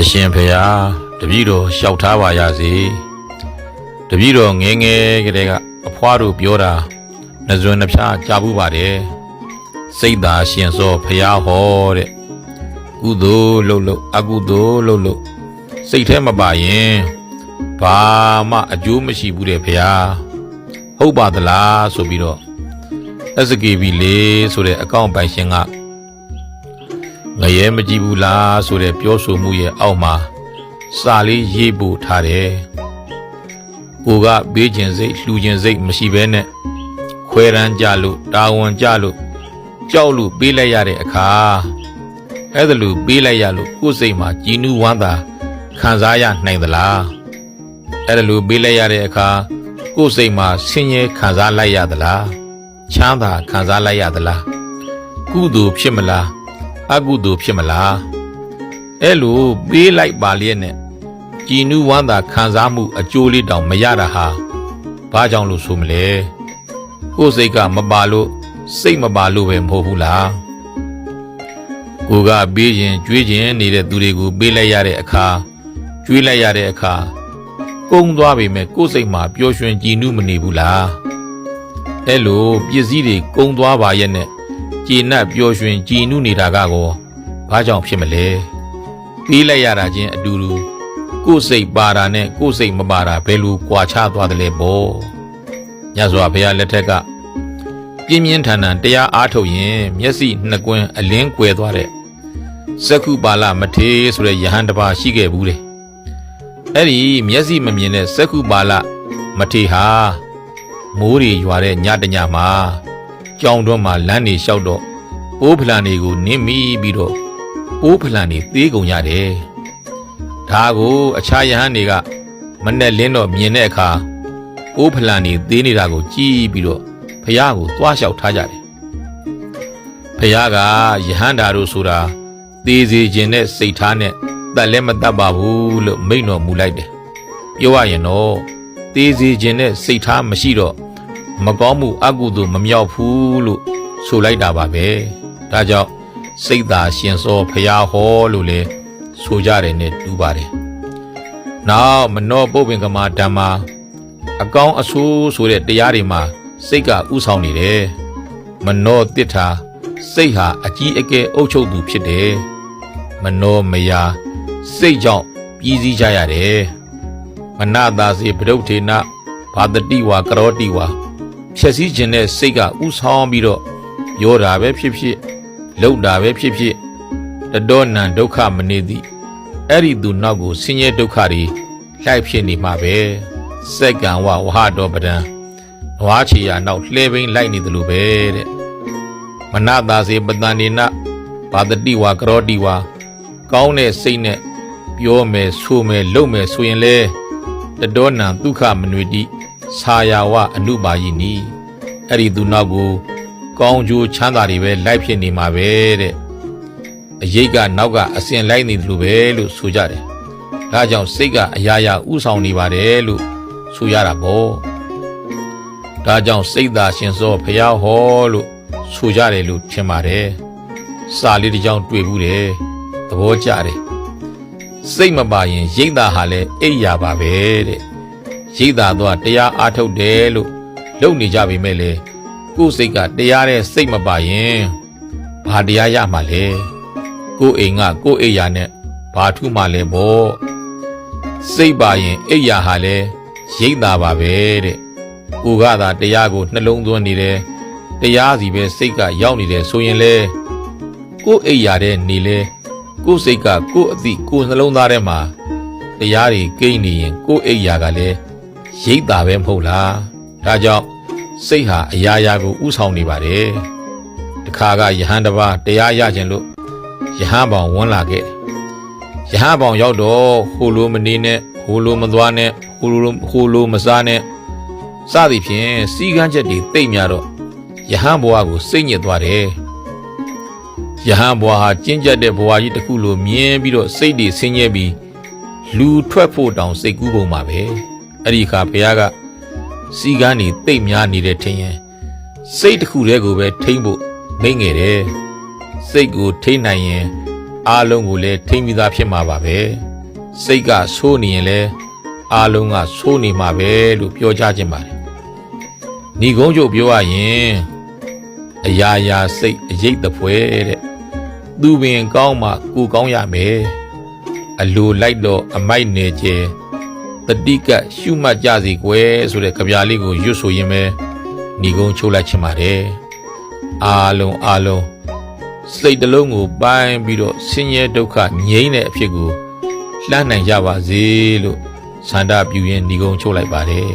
အရှင်ဖေယားတပည့်တော်လျှောက်ထားပါရစေတပည့်တော်ငယ်ငယ်ကလေးကအဖွားတို့ပြောတာနှစွန်းနှဖျားကြားဘူးပါတယ်စိတ်သာရှင်စောဖေယားဟောတဲ့ကုသိုလ်လုပ်လို့အကုသိုလ်လုပ်လို့စိတ်ထဲမပါရင်ဘာမှအကျိုးမရှိဘူးတဲ့ဖေယားဟုတ်ပါသလားဆိုပြီးတော့ SKB လေးဆိုတဲ့အကောင့်ပိုင်ရှင်က ငရဲမကြည့်ဘူးလားဆိုတဲ့ပြောဆိုမှုရဲ့အောက်မှာစာလေးရေးပို့ထားတယ်။ကိုကဘေးကျင်စိတ်လှူကျင်စိတ်မရှိဘဲနဲ့ခွဲရန်ကြလို့တာဝန်ကြလို့ကြောက်လို့ပေးလိုက်ရတဲ့အခါအဲ့ဒါလို့ပေးလိုက်ရလို့ကိုယ်စိတ်မှာကြည်နူးဝမ်းသာခံစားရနိုင်သလားအဲ့ဒါလို့ပေးလိုက်ရတဲ့အခါကိုယ်စိတ်မှာဆင်းရဲခံစားလိုက်ရသလားချမ်းသာခံစားလိုက်ရသလားကုသိုလ်ဖြစ်မလား အကုသိုလ်ဖြစ်မလားအဲ့လိုပေးလိုက်ပါလျက်နဲ့ကြည်နူးဝမ်းသာခံစားမှုအကျိုးလေးတောင်မရတာဟာဘာကြောင့်လို့ဆိုမလဲကိုယ်စိတ်ကမပါလို့စိတ်မပါလို့ပဲမဟုတ်ဘူးလားကိုကပေးခြင်းကြွေးခြင်းနေတဲ့သူတွေကိုပေးလိုက်ရတဲ့အခါကြွေးလိုက်ရတဲ့အခါကုန်းသွားပေမဲ့ကိုယ်စိတ်မှာပျော်ရွှင်ကြည်နူးမနေဘူးလားအဲ့လိုပစ္စည်းတွေကုန်းသွားပါရဲ့နဲ့ ကြည်နပ်ပျော်ရွှင်ကြည်နုနေတာကကောဘာကြောင့်ဖြစ်မလဲပြီးလိုက်ရတာချင်းအတူတူကိုယ်စိတ်ပါတာနဲ့ကိုယ်စိတ်မပါတာဘယ်လိုကွာခြားသွားတယ်လဲပေါ့ညစွာဘုရားလက်ထက်ကပြင်းပြင်းထန်ထန်တရားအားထုတ်ရင်မျက်စိနှစ်ကွင်းအလင်းကွယ်သွားတဲ့စက္ခုပါလမထေရဆိုတဲ့ယဟန်တစ်ပါးရှိခဲ့ဘူးလေအဲ့ဒီမျက်စိမမြင်တဲ့စက္ခုပါလမထေရဟာမိုးတွေရွာတဲ့ညတညမှာ ကြောင်တော့မှလမ်းနေလျှောက်တော့အိုးဖလန်တွေကိုနင်းမိပြီးတော့အိုးဖလန်တွေသေးကုန်ရတယ်။ဒါကိုအခြားယဟန်တွေကမနဲ့လင်းတော့မြင်တဲ့အခါအိုးဖလန်တွေသေးနေတာကိုကြည့်ပြီးတော့ဖះကိုသွားလျှောက်ထားကြတယ်။ဖះကယဟန်ဓာတို့ဆိုတာသေးစေခြင်းနဲ့စိတ်ထားနဲ့တက်လည်းမတက်ပါဘူးလို့မိန့်တော်မူလိုက်တယ်။ပြောရရင်တော့သေးစေခြင်းနဲ့စိတ်ထားမရှိတော့ မကောင်းမှုအကုသို့မမြောက်ဘူးလို့ဆိုလိုက်တာပါပဲဒါကြောင့်စိတ်သာရှင်စောဖျားဟောလို့လေဆိုကြတယ်နဲ့တူပါတယ်နောက်မနောပုပ္ပင်ကမာဓမ္မာအကောင်းအဆိုးဆိုတဲ့တရားတွေမှာစိတ်ကဥဆောင်နေတယ်မနောတစ်ထာစိတ်ဟာအကြီးအကဲအုပ်ချုပ်သူဖြစ်တယ်မနောမယာစိတ်ကြောင့်ပြည်စည်းကြရတယ်မနတာစေပဒုဋ္ဌေနဘာတတိဝါကရောတိဝါ ဖြည့်စည်းခြင်းနဲ့စိတ်ကဥဆောင်ပြီးတော့ပြောတာပဲဖြစ်ဖြစ်လှုပ်တာပဲဖြစ်ဖြစ်တတော်နံဒုက္ခမနေသည်အဲ့ဒီသူနောက်ကိုဆင်းရဲဒုက္ခတွေလိုက်ဖြစ်နေမှာပဲစက္ကံဝဝဟတော်ပဒံနွားချီယာနောက်လှဲဘိန်းလိုက်နေတယ်လို့ပဲတဲ့မနတာစေပတန်နေနဘာတတိဝါကရောတိဝါကောင်းတဲ့စိတ်နဲ့ပြောမယ်ဆိုမယ်လုပ်မယ်ဆိုရင်လေတတော်နံဒုက္ခမနွေတိ ဆာယာဝအနုပါယိနီအဲ့ဒီသူနောက်ကို ကောင်းကျိုးချမ်းသာတွေပဲလိုက်ဖြစ်နေမှာပဲတဲ့အရေးကနောက်ကအစဉ်လိုက်နေတယ်လို့ပဲလို့ဆိုကြတယ်ဒါကြောင့်စိတ်ကအရာရာဥဆောင်နေပါတယ်လို့ဆိုရတာပေါ့ဒါကြောင့်စိတ်သာရှင်စောဖျားဟောလို့ဆိုကြတယ်လို့ထင်ပါတယ်စာလေးတစ်ကြောင်းတွေ့ဘူးတယ်သဘောကျတယ်စိတ်မပါရင်ရိတ်တာဟာလည်းအိပ်ရပါပဲတဲ့ ရိတ်သာတော့တရားအားထုတ်တယ်လို့လုပ်နေကြပေမဲ့လေကိုယ်စိတ်ကတရားတဲ့စိတ်မပါရင်ဘာတရားရမှာလဲကိုယ်အိမ်ကကိုယ်အိယာနဲ့ဘာထုမှလဲပေါ့စိတ်ပါရင်အိယာဟာလဲရိတ်သာပါပဲတဲ့ကိုကသာတရားကိုနှလုံးသွင်းနေတယ်တရားစီပဲစိတ်ကရောက်နေတယ်ဆိုရင်လေကိုယ်အိယာတဲ့နေလေကိုယ်စိတ်ကကိုယ်အသည့်ကိုယ်နှလုံးသားထဲမှာတရားတွေကိန်းနေရင်ကိုယ်အိယာကလည်း ရိတ်တာပဲမဟုတ်လားဒါကြောင့်စိတ်ဟာအရာရာကိုဥဆောင်နေပါတယ်တခါကယဟန်တစ်ပါးတရားရခြင်းလို့ယဟန်ပေါင်ဝင်လာခဲ့တယ်ယဟန်ပေါင်ရောက်တော့ဟိုလိုမနေနဲ့ဟိုလိုမသွားနဲ့ဟိုလိုဟိုလိုမစားနဲ့စသည်ဖြင့်စီကန်းချက်တွေတိတ်များတော့ယဟန်ဘဝကိုစိတ်ညစ်သွားတယ်ယဟန်ဘဝဟာကျင့်ကြတ်တဲ့ဘဝကြီးတစ်ခုလိုမြင်ပြီးတော့စိတ်တွေဆင်းရဲပြီးလူထွက်ဖို့တောင်စိတ်ကူးပုံပါပဲ အဲ့ဒီခါဘုရားကစီကန်းနေတိတ်များနေတဲ့ထင်ရင်စိတ်တစ်ခုတည်းကိုပဲထိမ့်ဖို့မိတ်ငယ်တယ်စိတ်ကိုထိမ့်နိုင်ရင်အားလုံးကိုလည်းထိမ့်ပြီးသားဖြစ်မှာပါပဲစိတ်ကဆိုးနေရင်လည်းအားလုံးကဆိုးနေမှာပဲလို့ပြောကြခြင်းပါတယ်ညီကုန်းချုပ်ပြောရရင်အရာရာစိတ်အရေးတပွဲတဲ့သူပင်ကောင်းမှကိုကောင်းရမယ်အလိုလိုက်တော့အမိုက်နေကျဲ တတိကရှုမှတ်ကြစီကွယ်ဆိုတဲ့ကြပြာလေးကိုရွတ်ဆိုရင်ပဲညီကုန်းချုပ်လိုက်ချင်ပါတယ်အားလုံးအားလုံးစိတ်တစ်လုံးကိုပိုင်းပြီးတော့ဆင်းရဲဒုက္ခငြိမ်းတဲ့အဖြစ်ကိုလှမ်းနိုင်ကြပါစေလို့ဆန္ဒပြုရင်းညီကုန်းချုပ်လိုက်ပါတယ်